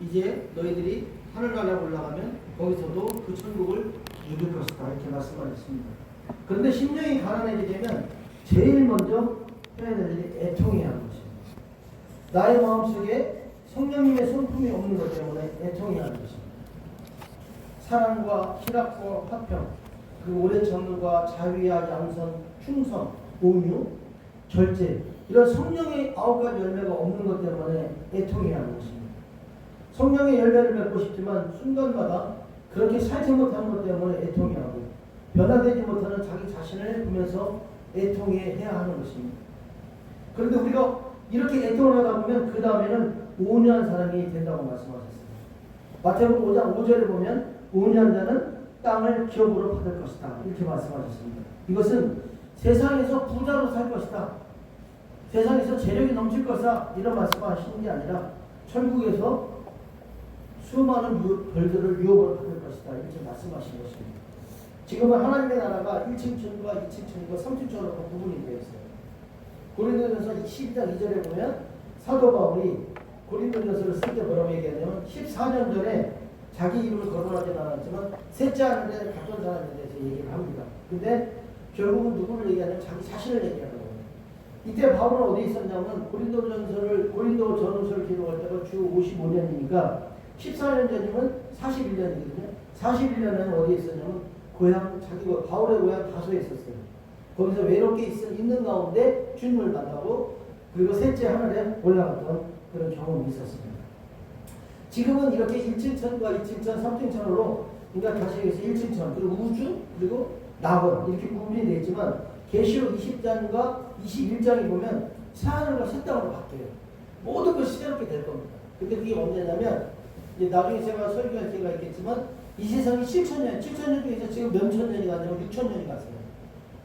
이제 너희들이 하늘 나라에 올라가면 거기서도 그 천국을 누릴 것이다 이렇게 말씀하셨습니다. 그런데 심령이 가난해지게 되면 제일 먼저 해야 될 일이 애통해야 하는 것입니다. 나의 마음속에 성령님의 성품이 없는 것 때문에 애통해야 하는 것입니다. 사랑과 희락과 화평, 그 오래 참는과 자위와 양선, 충성, 온유, 절제 이런 성령의 아홉 가지 열매가 없는 것 때문에 애통해야 하는 것입니다. 성령의 열매를 맺고 싶지만 순간마다 그렇게 살지 못하는 것 때문에 애통해하고 변화되지 못하는 자기 자신을 보면서 애통해야 하는 것입니다. 그런데 우리가 이렇게 애통을 하다 보면 그 다음에는 온유한 사람이 된다고 말씀하셨습니다. 마태복음 5장 5절에 보면 온유한 자는 땅을 기업으로 받을 것이다 이렇게 말씀하셨습니다. 이것은 세상에서 부자로 살 것이다. 세상에서 재력이 넘칠 것이다 이런 말씀하시는 게 아니라 천국에서 수많은 유, 별들을 유업으로 받을 것이다 이렇게 말씀하신 것입니다. 지금은 하나님의 나라가 1층 천국과 2층 천국과 3층 천국과 구분이 되어 있어요. 고린도전서 12장 2절에 보면 사도 바울이 고린도전서를 쓸 때 뭐라고 얘기하냐면 14년 전에 자기 이름을 거론하지 않았지만 셋째 하늘에 갔던 사람에 대해서 얘기를 합니다. 근데 결국은 누구를 얘기하냐면 자기 자신을 얘기하는 거예요. 이때 바울은 어디 있었냐면 고린도전서를 고린도 전후서를 기록할 때가 주 55년이니까 14년 전이면 41년이거든요. 41년에는 어디에 있었냐면 고향 자기 가 바울의 고향 다소에 있었어요. 거기서 외롭게 있, 있는 가운데 주님을 만나고 그리고 셋째 하늘에 올라갔던 그런 경험이 있었습니다. 지금은 이렇게 1층 천과 2층 천, 3층 천으로 그러니까 다시 여기서 1층 천 그리고 우주 그리고 낙원 이렇게 구분이 되어 있지만 계시록 20장과 21장에 보면 새 하늘과 새 땅으로 바뀌어요. 모든 것이 새롭게 될 겁니다. 근데 그게 언제냐면 이제 나중에 제가 설교할 기회가 있겠지만 이 세상이 7천 년, 7천 년 중에서 지금 몇 천 년이 갔냐면 6천 년이 갔어요.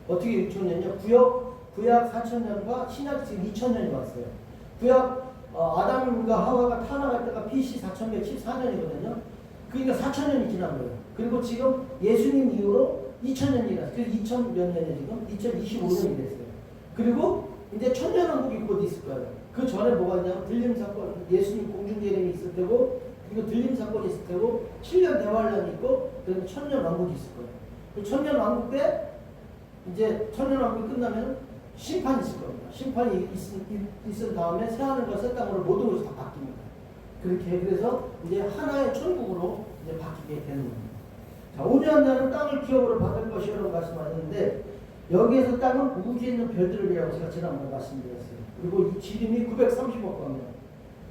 어떻게 6천 년이요? 구약, 구약 4천 년과 신약 지금 2천 년이 왔어요. 구약 어, 아담과 하와가 타락할 때가 BC 4114년이거든요. 그러니까 4천 년이 지난 거예요. 그리고 지금 예수님 이후로 2천 년이 갔어요. 그래서 2천 몇 년이 지금 2025년이 됐어요. 그리고 이제 천년왕국이 곧 있을 거예요. 그 전에 뭐가 있냐면 들림 사건, 예수님 공중 재림이 있을 테고, 그리고 들림 사건이 있을 테고, 7년 대환란이 있고, 그다음에 천년 왕국이 있을 거예요. 그 천년 왕국 때 이제 천년 왕국이 끝나면 심판이 있을 겁니다. 심판이 있, 있은 다음에 새하늘과 새 땅으로 모든 것이 다 바뀝니다. 그렇게 그래서 이제 하나의 천국으로 이제 바뀌게 되는 겁니다. 자, 온유한 자는 땅을 기업으로 받을 것이라고 말씀하셨는데 여기에서 땅은 우주에 있는 별들이라고 제가 지난번에 말씀드렸어요. 그리고 이 지름이 930억 광년.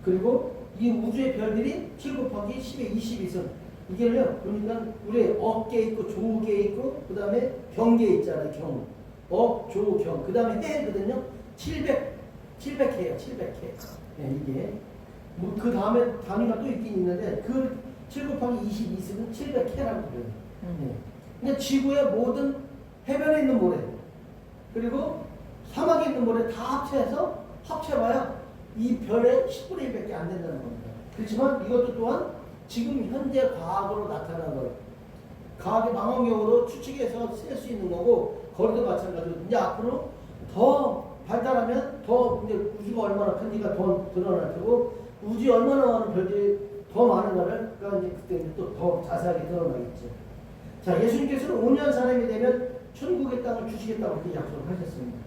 그리고 이 우주의 별들이 7 곱하기 10의 22선. 이게요, 그러니까 우리 어깨 있고 조개 있고 그 다음에 경계 있잖아요, 경. 어, 조, 경. 그 다음에 해거든요. 700, 700해요, 700해. 네, 이게. 뭐 그 다음에 단위가 또 있긴 있는데 그 7 곱하기 22승은 700해라고 그래요. 네. 근데 지구의 모든 해변에 있는 모래 그리고 사막에 있는 모래 다 합쳐서 합쳐봐야 이 별의 10분의 1밖에 안 된다는 겁니다. 그렇지만 이것도 또한 지금 현재 과학으로 나타난 거예요. 과학의 망원경으로 추측해서 쓸 수 있는 거고 거리도 마찬가지로 이제 앞으로 더 발달하면 더 이제 우주가 얼마나 큰지가 더 드러날 테고 우주에 얼마나 많은 별들이 더 많은가를 그러니까 이제 그때 또 더 자세하게 드러나겠죠. 자 예수님께서는 온유한 사람이 되면 천국의 땅을 주시겠다고 그렇게 약속을 하셨습니다.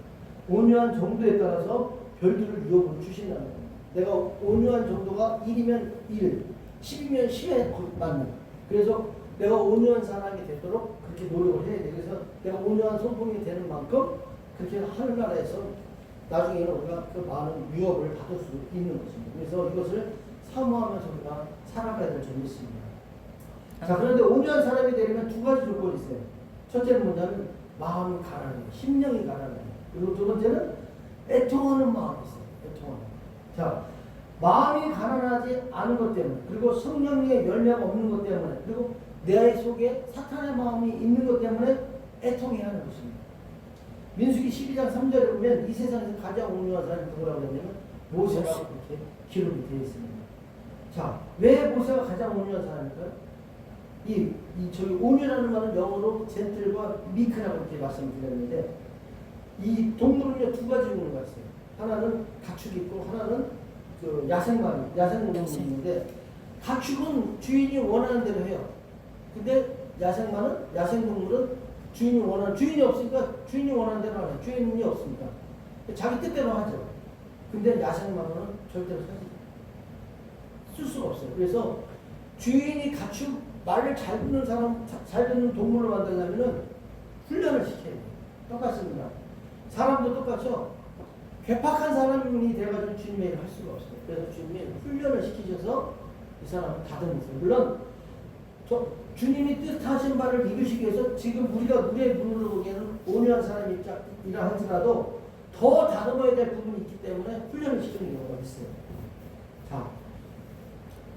온유한 정도에 따라서 별들을 유업으로 주신다는 겁니다. 내가 온유한 정도가 1이면 1, 10이면 10에 맞는. 그래서 내가 온유한 사람이 되도록 그렇게 노력을 해야 돼. 그래서 내가 온유한 성품이 되는 만큼 그렇게 하늘나라에서 나중에는 우리가 그 많은 유업을 받을 수 있는 것입니다. 그래서 이것을 사모하면서 우리가 살아가야 될 점이 있습니다. 자, 그런데 온유한 사람이 되려면 두 가지 조건이 있어요. 첫째는 뭐냐면 마음이 가라앉아요. 심령이 가라앉아요. 그리고 두 번째는 애통하는 마음이 있어요. 애통하는. 자, 마음이 가난하지 않은 것 때문에 그리고 성령의 열매가 없는 것 때문에 그리고 내 속에 사탄의 마음이 있는 것 때문에 애통해야 하는 것입니다. 민수기 12장 3절에 보면 이 세상에서 가장 온유한 사람이 누구라고 하냐면 모세가 그렇게 기록이 되어 있습니다. 자, 왜 모세가 가장 온유한 사람일까요? 이, 이 저기 온유라는 말은 영어로 젠틀과 미크라고 이렇게 말씀드렸는데 이 동물은요 두 가지 종류가 있어요. 하나는 가축이 있고 하나는 그 야생만 야생동물이 있는데 가축은 주인이 원하는 대로 해요. 근데 야생마는 야생동물은 주인이 원하는 주인이 없으니까 주인이 원하는 대로 안 해요. 주인이 없습니다. 자기 뜻대로 하죠. 근데 야생마는 절대로 사지 쓸 수가 없어요. 그래서 주인이 가축 말을 잘 듣는 사람 자- 잘 듣는 동물을 만들려면은 훈련을 시켜야 돼요. 똑같습니다. 사람도 똑같죠. 괴팍한 사람이 돼가지고 주님의 일을 할 수가 없어요. 그래서 주님이 훈련을 시키셔서 이 사람을 다듬으세요. 물론 저 주님이 뜻하신 바를 이루시기 위해서 지금 우리가 우리의 눈으로 보기에는 온유한 사람이라 할지라도 더 다듬어야 될 부분이 있기 때문에 훈련을 시키는 경우가 있어요. 자,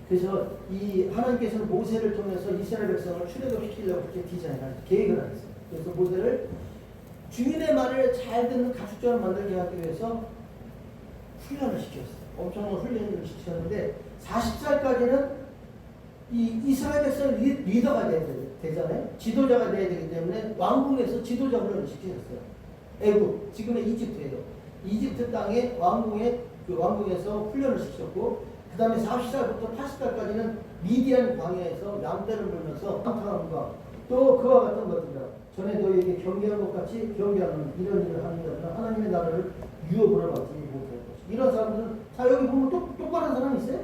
그래서 이 하나님께서는 모세를 통해서 이스라엘 백성을 출애굽시키려고 그렇게 디자인을 계획을 하셨어요. 그래서 모세를 주인의 말을 잘 듣는 가축처럼 만들게 하기 위해서 훈련을 시켰어요. 엄청난 훈련을 시켰는데 40살까지는 이 이스라엘 백성 리, 리더가 돼야 되- 되잖아요. 지도자가 돼야 되기 때문에 왕궁에서 지도자 훈련을 시키셨어요. 애국 지금의 이집트예요. 이집트 땅에 왕궁에 그 왕궁에서 훈련을 시켰고 그 다음에 40살부터 80살까지는 미디안 광야에서 양떼를 물면서 한탄함과 또 그와 같은 것들이다. 전에 너희에게 경계한 것 같이 경계하는 이런 일을 하는 자들은 하나님의 나라를 유업으로 받지 못할 것이. 이런 사람들은 자 여기 보면 똑, 똑바른 사람 있어요?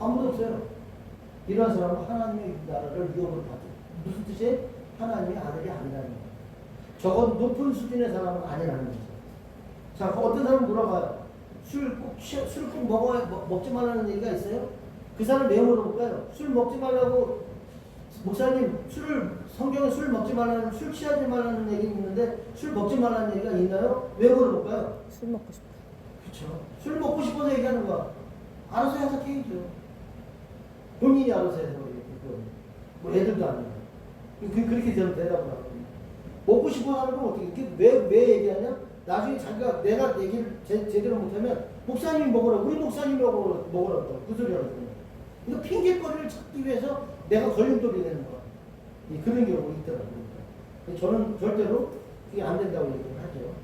아무도 없어요. 이런 사람은 하나님의 나라를 유업으로 받죠. 무슨 뜻이에요? 하나님의 아들이 아니라는 거예요. 적어도 높은 수준의 사람은 아니라는 거죠. 자, 그 어떤 사람은 물어봐요. 술 꼭, 취- 술꼭 먹어야, 먹, 먹지 말라는 얘기가 있어요? 그 사람 왜 물어볼까요? 술 먹지 말라고, 목사님, 술을, 성경에 술 먹지 말라는, 술 취하지 말라는 얘기 있는데, 술 먹지 말라는 얘기가 있나요? 왜 물어볼까요? 술 먹고 싶어. 그쵸. 술 먹고 싶어서 얘기하는 거야. 알아서 해석해야죠. 본인이 알아서 해석해야죠. 뭐 애들도 아니고. 그, 그렇게 되면 대답을 하거든요. 먹고 싶어 하는 건 어떻게, 이게 왜, 왜 얘기하냐? 나중에 자기가 내가 얘기를 제, 제대로 못하면 목사님이 먹으라, 우리 목사님이 먹으라, 먹으라고. 그 소리 하거든요. 이거 핑계거리를 찾기 위해서 내가 걸림돌이 되는 거야. 이 그런 경우가 있더라고요. 저는 절대로 그게 안 된다고 얘기를 하죠.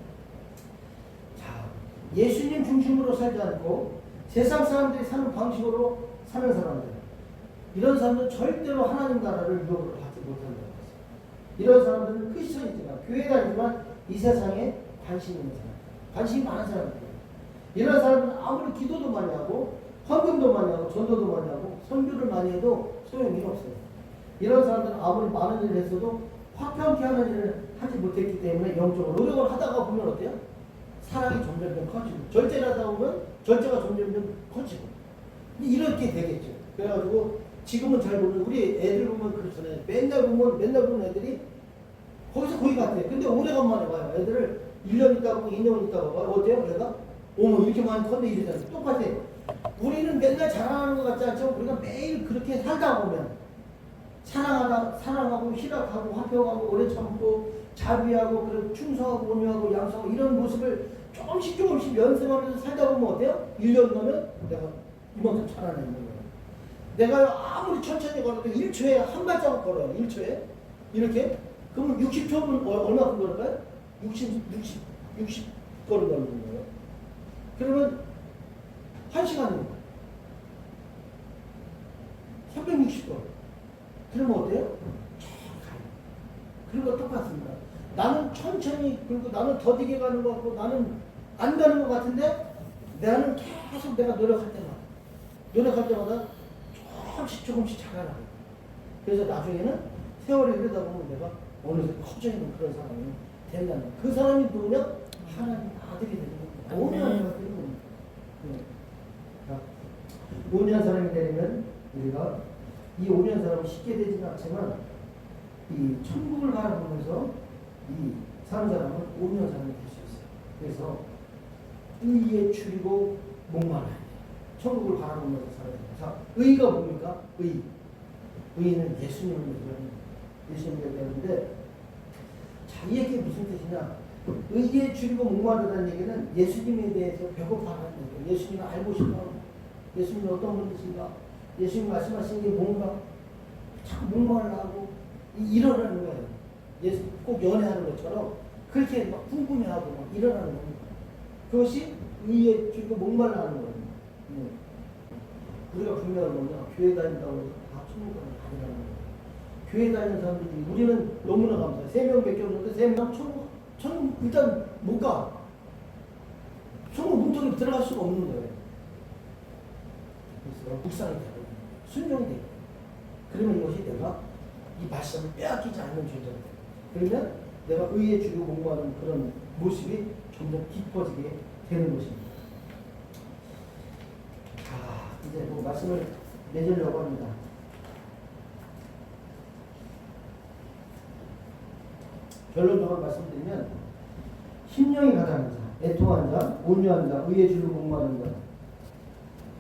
자, 예수님 중심으로 살지 않고 세상 사람들이 사는 방식으로 사는 사람들. 이런 사람들은 절대로 하나님 나라를 유혹으로 받지 못한다는 거죠. 이런 사람들은 크리스천이지만 교회 다니지만 이 세상에 관심 있는 사람, 관심이 많은 사람들이에요. 이런 사람들은 아무리 기도도 많이 하고 헌금도 많이 하고 전도도 많이 하고 선교를 많이 해도 소용이 없어요. 이런 사람들은 아무리 많은 일을 했어도 화평케 하는 일을 하지 못했기 때문에 영적으로 노력을 하다가 보면 어때요? 사랑이 점점점 커지고 절제를 하다 보면 절제가 점점점 커지고 이렇게 되겠죠. 그래가지고 지금은 잘 모르는 우리 애들 보면 그렇잖아요. 맨날 보면 맨날 보는 애들이 거기서 거기 같아. 근데 오래간만에 봐요. 애들을 1년 있다 보고 2년 있다 봐요. 어때요? 내가? 어머 이렇게 많이 컸네 이러잖아요. 똑같아. 우리는 맨날 자랑하는 것 같지 않죠? 우리가 매일 그렇게 살다 보면 사랑하다 사랑하고 희락하고 화평하고 오래 참고 자비하고 그리고 충성하고 온유하고 양성하고 이런 모습을 조금씩 조금씩 연습하면서 살다 보면 어때요? 1년 넘으면 내가 이만큼 자라나는 거예요. 내가 아무리 천천히 걸어도 1초에 한 발자국 걸어요. 1초에 이렇게 그러면 60초면 얼마큼 걸을까요? 60, 60, 60 걸음 걸는 거예요. 그러면 1시간이면 360걸. 그러면 어때요? 거 똑같습니다. 나는 천천히 그리고 나는 더디게 가는 것 같고 나는 안 가는 것 같은데 나는 계속 내가 노력할 때마다 노력할 때마다 조금씩 조금씩 자라나요. 그래서 나중에는 세월이 흐르다 보면 내가 어느새 커져 있는 그런 사람이 된다는. 그 사람이 누구냐? 하나님 아들이 되는 겁니다. 온유한 아멘. 사람이 되는 겁니다. 네. 자, 온유한 사람이 되려면 우리가 이 온유한 사람은 쉽게 되지는 않지만 이 천국을 바라보면서 이 사는 사람은 온유한 사람이 될 수 있어요. 그래서 의에 줄이고 목말라야 돼요. 천국을 바라보면서 살아야 돼요. 자, 의가 뭡니까? 의. 의는 예수님을 예수님을 얘기하는데 자, 이 얘기 무슨 뜻이냐? 의에 줄이고 목마르다는 얘기는 예수님에 대해서 배고파하는 얘기예요. 예수님을 알고 싶어. 예수님이 어떤 분이신가? 예수님 말씀하신 게 뭔가? 자꾸 목말라 하고 이- 일어나는 거예요. 예수 꼭 연애하는 것처럼 그렇게 막 궁금해하고 막 일어나는 겁니다. 그것이 의에 줄이고 목말라 하는 거예요. 네. 우리가 분명한 건요. 교회 다닌다고 해서 다 천국까지 가져가는 거예요. 교회 다니는 사람들이 우리는 너무나 감사해요. 세 명밖에 없는데 세 명 천국, 천국 일단 못 가. 천국 문턱에 들어갈 수가 없는 거예요. 그래서 묵상이 되고 되고 그러면 이것이 내가 이 말씀을 빼앗기지 않는 존재가. 그러면 내가 의에 주고 공부하는 그런 모습이 점점 깊어지게 되는 것입니다. 아, 이제 뭐 말씀을 맺으려고 합니다. 결론적으로 말씀드리면 심령이 가다는 자, 애통한 자, 온유한 자, 의에 주를 공부하는 자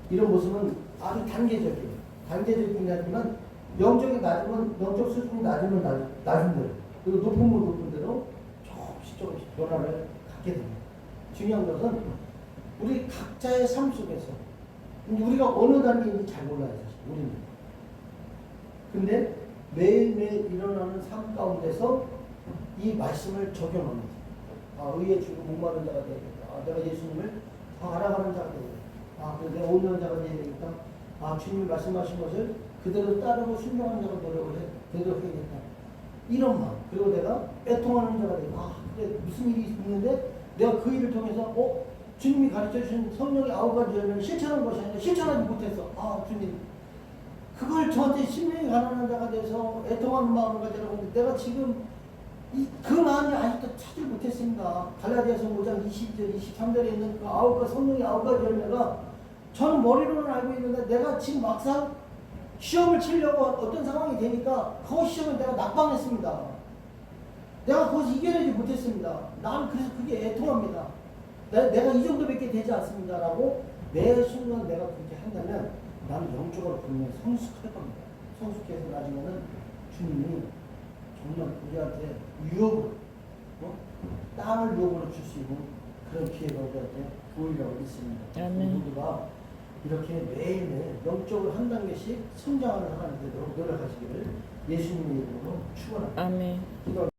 이런 모습은 아주 단계적이에요. 단계적이긴 하지만 영적이 낮으면 영적 수준이 낮으면 낮, 낮은 대로 그리고 높으면 높은 대로 조금씩 조금씩 변화를 갖게 됩니다. 중요한 것은 우리 각자의 삶 속에서 우리가 어느 단계인지 잘 몰라요 사실 우리는. 근데 매일매일 일어나는 삶 가운데서 이 말씀을 적용합니다. 아, 의에 주고 목마른 자가 되겠다. 아, 내가 예수님을 더 알아가는 자가 되겠다. 아, 내가 온유한 자가 되겠다. 아, 주님이 말씀하신 것을 그대로 따르고 순종하는 자가 노력을 해, 되도록 해야겠다. 이런 마음. 그리고 내가 애통하는 자가 되겠다. 아, 그래, 무슨 일이 있는데 내가 그 일을 통해서, 어? 주님이 가르쳐 주신 성령의 아홉 가지 열매를 실천한 것이 아니라 실천하지 못했어. 아, 주님. 그걸 저한테 심령이 가난한 자가 돼서 애통하는 마음을 가지라고 하는데 내가 지금 이, 그 마음이 아직도 찾지 못했습니다. 갈라디아서 5장 20절, 23절에 있는 그 아홉 가 성령의 아홉 가지 열매가 저는 머리로는 알고 있는데 내가 지금 막상 시험을 치려고 어떤 상황이 되니까 그 시험을 내가 낙방했습니다. 내가 거기서 이겨내지 못했습니다. 나는 그래서 그게 애통합니다. 내, 내가 이 정도밖에 되지 않습니다 라고 매 순간 내가 그렇게 한다면 나는 영적으로 분명히 성숙할 겁니다. 성숙해서 나중에는 주님이 정말 우리한테 유업으로 어? 땅을 유업으로 줄 수 있는 그런 기회가 우리한테 보이려고 있습니다. 아멘. 모두가 이렇게 매일매일 영적으로 한 단계씩 성장하는 하나님 되도록 노력하시기를 예수님의 이름으로 축원합니다. 아멘.